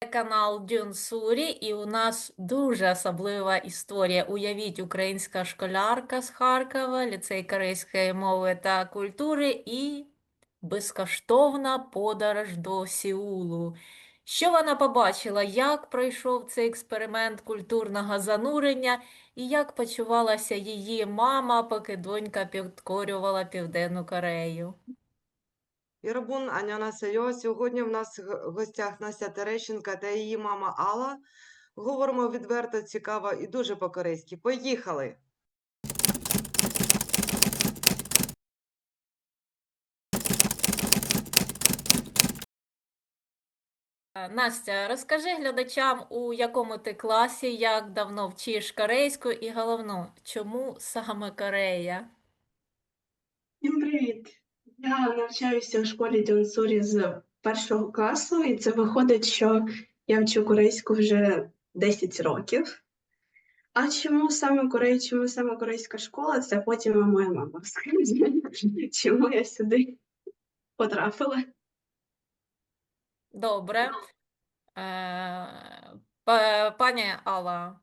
телеканал Дюнсурі, і у нас дуже особлива історія. Уявіть, українська школярка з Харкова, ліцей корейської мови та культури і безкоштовна подорож до Сеулу. Що вона побачила, як пройшов цей експеримент культурного занурення, і як почувалася її мама, поки донька підкорювала Південну Корею? Єрабун, анянасейо. Сьогодні в нас в гостях Настя Терещенка та її мама Алла. Говоримо відверто, цікаво і дуже по-корейськи. Поїхали! Е, Настя, розкажи глядачам, у якому ти класі, як давно вчиш корейську, і головно, чому саме Корея? Всім привіт! Я навчаюся в школі Дюнсурі з першого класу, і це виходить, що я вчу корейську вже 10 років. А чому саме Корея, чому саме корейська школа? Це потім моя мама розкаже, чому я сюди потрапила. Добре. Е, Пані Алла,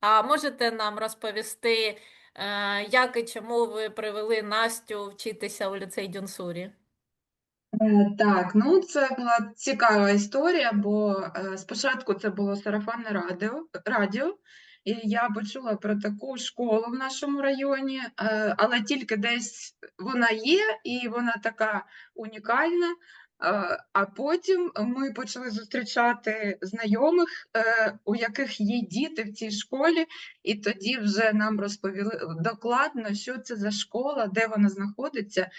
а можете нам розповісти, як і чому ви привели Настю вчитися у ліцей Дюнсурі? Е, Так, ну це була цікава історія, бо е, спочатку це було сарафанне радіо, радіо, і я почула про таку школу в нашому районі, е, але тільки десь вона є, і вона така унікальна. Е, А потім ми почали зустрічати знайомих, е, у яких є діти в цій школі, і тоді вже нам розповіли докладно, що це за школа, де вона знаходиться.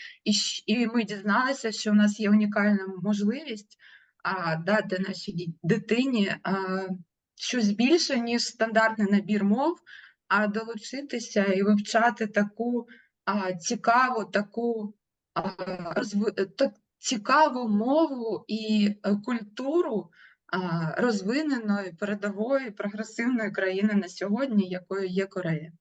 І, ми дізналися, що у нас є унікальна можливість дати нашій дитині щось більше, ніж стандартний набір мов, а долучитися і вивчати таку цікаву, таку так, цікаву мову і е, культуру розвиненої, передової, прогресивної країни на сьогодні, якою є Корея.